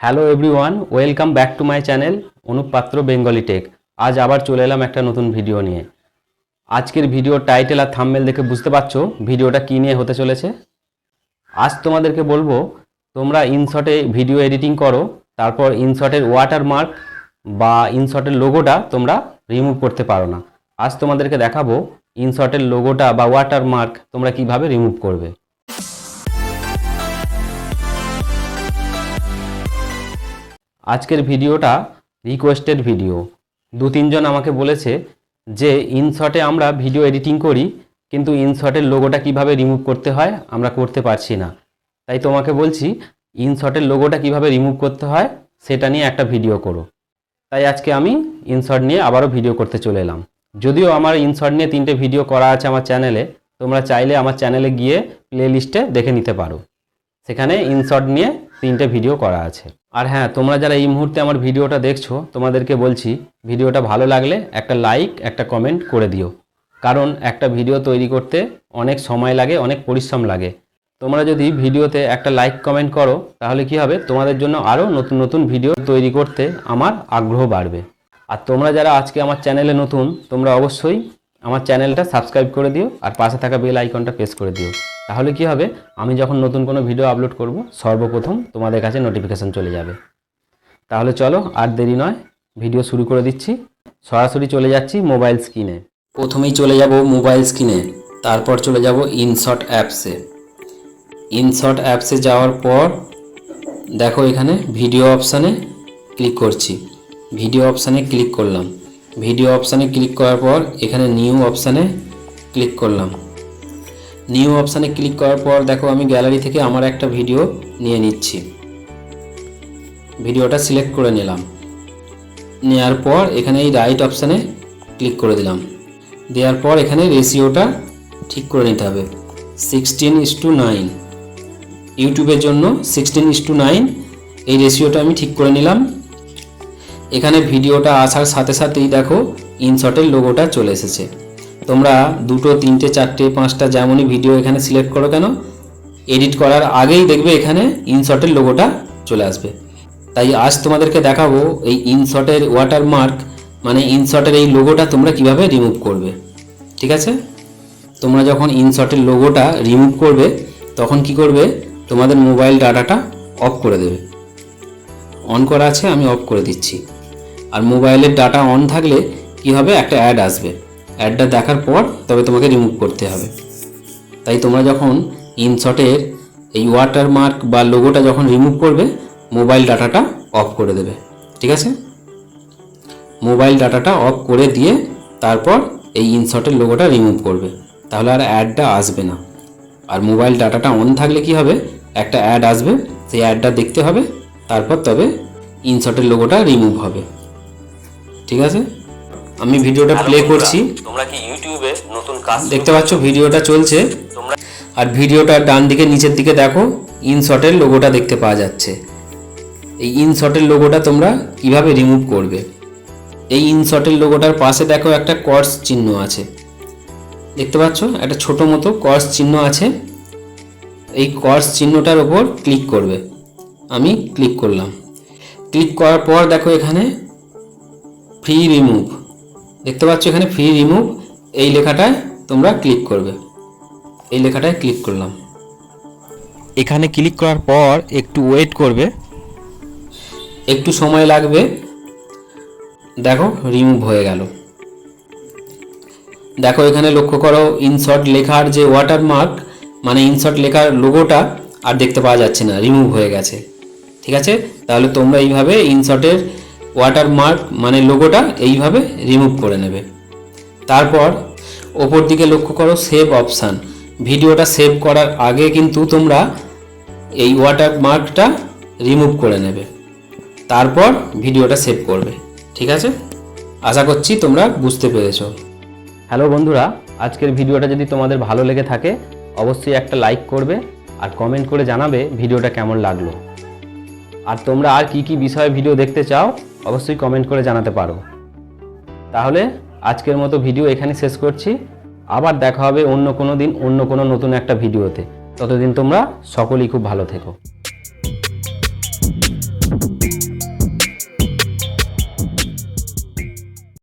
Hello everyone welcome back to my channel Anup Patra Bengali tech আজ আবার চলে এলাম একটা নতুন ভিডিও নিয়ে। আজকের ভিডিও টাইটেল আর থাম্বনেল দেখে বুঝতে পারছ ভিডিওটা কী নিয়ে হতে চলেছে? আজ তোমাদেরকে বলব, তোমরা ইনশটে ভিডিও এডিটিং করো, তারপর ইনশটের ওয়াটারমার্ক বা ইনশটের লোগোটা তোমরা রিমুভ করতে পারো না। আজ তোমাদেরকে দেখাবো ইনশটের লোগোটা বা ওয়াটারমার্ক তোমরা কীভাবে রিমুভ করবে। আজকের ভিডিওটা রিকোয়েস্টেড ভিডিও দু তিনজন আমাকে বলেছে যে ইনশটে আমরা ভিডিও এডিটিং করি, কিন্তু ইনশটের লোগোটা কীভাবে রিমুভ করতে হয় আমরা করতে পারছি না। তাই তোমাকে বলছি ইনশটের লোগোটা কীভাবে রিমুভ করতে হয় সেটা নিয়ে একটা ভিডিও করো। তাই আজকে আমি ইনশট নিয়ে আবারও ভিডিও করতে চলে এলাম। যদিও আমার ইনশট নিয়ে তিনটে ভিডিও করা আছে আমার চ্যানেলে তোমরা চাইলে আমার চ্যানেলে গিয়ে প্লে লিস্টে দেখে নিতে পারো। সেখানে ইনশট নিয়ে তিনটে ভিডিও করা আছে। আর হ্যাঁ তোমরা যারা এই মুহূর্তে আমার ভিডিওটা দেখছ, তোমাদেরকে বলছি, ভিডিওটা ভালো লাগলে একটা লাইক একটা কমেন্ট করে দিও। কারণ একটা ভিডিও তৈরি করতে অনেক সময় লাগে, অনেক পরিশ্রম লাগে। তোমরা যদি ভিডিওতে একটা লাইক কমেন্ট করো, তাহলে কি হবে? তোমাদের জন্য আরও নতুন নতুন ভিডিও তৈরি করতে আমার আগ্রহ বাড়বে। আর তোমরা যারা আজকে আমার চ্যানেলে নতুন, তোমরা অবশ্যই আমার চ্যানেলটা সাবস্ক্রাইব করে দিও আর পাশে থাকা বেল আইকনটা প্রেস করে দিও। তাহলে কি হবে? আমি যখন নতুন কোনো ভিডিও আপলোড করব, সর্বপ্রথম তোমাদের কাছে নোটিফিকেশান চলে যাবে। তাহলে চলো আর দেরি নয়, ভিডিও শুরু করে দিচ্ছি। সরাসরি চলে যাচ্ছি মোবাইল স্ক্রিনে প্রথমেই চলে যাব মোবাইল স্ক্রিনে তারপর চলে যাব ইনশট অ্যাপসে ইনশট অ্যাপসে যাওয়ার পর, দেখো এখানে ভিডিও অপশানে ক্লিক করছি। ভিডিও অপশানে ক্লিক করলাম। ভিডিও অপশানে ক্লিক করার পর এখানে নিউ অপশানে ক্লিক করলাম। নিউ অপশানে ক্লিক করার পর দেখো আমি গ্যালারি থেকে আমার একটা ভিডিও নিয়ে নিচ্ছি। ভিডিওটা সিলেক্ট করে নিলাম। নেওয়ার পর এখানে এই রাইট অপশানে ক্লিক করে দিলাম। দেওয়ার পর এখানে রেশিওটা ঠিক করে নিতে হবে। Sixteen is to nine. ইউটিউবের জন্য সিক্সটিন ইস টু নাইন, এই রেশিওটা আমি ঠিক করে নিলাম। এখানে ভিডিওটা আসার সাথে সাথেই দেখো ইনশটের লোগোটা চলে এসেছে। তোমরা দুটো, তিনটে, চারটে, পাঁচটা যেমনই ভিডিও এখানে সিলেক্ট করো কেন, এডিট করার আগেই দেখবে এখানে ইনশটের লোগোটা চলে আসবে। তাই আজ তোমাদেরকে দেখাবো এই ইনশটের ওয়াটারমার্ক মানে ইনশটের এই লোগোটা তোমরা কীভাবে রিমুভ করবে। ঠিক আছে? তোমরা যখন ইনশটের লোগোটা রিমুভ করবে, তখন কি করবে? তোমাদের মোবাইল ডাটাটা অফ করে দেবে। অন করা আছে, আমি অফ করে দিচ্ছি। আর মোবাইলের ডাটা অন থাকলে কি হবে একটা অ্যাড আসবে? অ্যাডটা দেখার পর তবে তোমাকে রিমুভ করতে হবে। তাই তোমরা যখন ইনশটের এই ওয়াটারমার্ক বা লোগোটা যখন রিমুভ করবে মোবাইল ডাটাটা অফ করে দেবে। ঠিক আছে? মোবাইল ডাটাটা অফ করে দিয়ে তারপর এই ইনশটের লোগোটা রিমুভ করবে। তাহলে আর অ্যাডটা আসবে না। আর মোবাইল ডাটাটা অন থাকলে কি হবে? একটা অ্যাড আসবে। সেই অ্যাডটা দেখতে হবে। তারপর তবে ইনশটের লোগোটা রিমুভ হবে। ঠিক আছে? আমি ভিডিওটা প্লে করছি। তোমরা কি ইউটিউবে নতুন কাজ দেখতে পাচ্ছ ভিডিওটা চলছে। আর ভিডিওটা ডান দিকে নিচের দিকে দেখো ইনশটের লোগোটা দেখতে পাওয়া যাচ্ছে। এই ইনশটের লোগোটা তোমরা কীভাবে রিমুভ করবে? এই ইনশটের লোগোটার পাশে দেখো একটা কর্স চিহ্ন আছে। দেখতে পাচ্ছ? একটা ছোট মতো কর্স চিহ্ন আছে। এই কর্স চিহ্নটার ওপর ক্লিক করবে। আমি ক্লিক করলাম। ক্লিক করার পর দেখো এখানে ফ্রি রিমুভ দেখতে পাচ্ছ এখানে ফ্রি রিমুভ এই লেখাটায় তোমরা ক্লিক করবে। এই লেখাটায় ক্লিক করলাম। এখানে ক্লিক করার পর একটু ওয়েট করবে। একটু সময় লাগবে। দেখো রিমুভ হয়ে গেল। দেখো এখানে লক্ষ্য করো ইনশট লেখার যে ওয়াটারমার্ক মানে ইনশট লেখার লোগোটা আর দেখতে পাওয়া যাচ্ছে না রিমুভ হয়ে গেছে। ঠিক আছে? তাহলে তোমরা এইভাবে ওয়াটারমার্ক মানে লোগোটা এইভাবে রিমুভ করে নেবে। তারপর ওপর দিকে লক্ষ্য করো সেভ অপশান ভিডিওটা সেভ করার আগে কিন্তু তোমরা এই ওয়াটার মার্কটা রিমুভ করে নেবে। তারপর ভিডিওটা সেভ করবে। ঠিক আছে? আশা করছি তোমরা বুঝতে পেরেছ। হ্যালো বন্ধুরা, আজকের ভিডিওটা যদি তোমাদের ভালো লেগে থাকে, অবশ্যই একটা লাইক করবে আর কমেন্ট করে জানাবে ভিডিওটা কেমন লাগল। আর তোমরা আর কি কি বিষয়ে ভিডিও দেখতে চাও অবশ্যই কমেন্ট করে জানাতে পারো। তাহলে আজকের মতো ভিডিও এখানে শেষ করছি। আবার দেখা হবে অন্য কোনো দিন, অন্য কোনো নতুন একটা ভিডিওতে ততদিন তোমরা সকলেই খুব ভালো থেকো।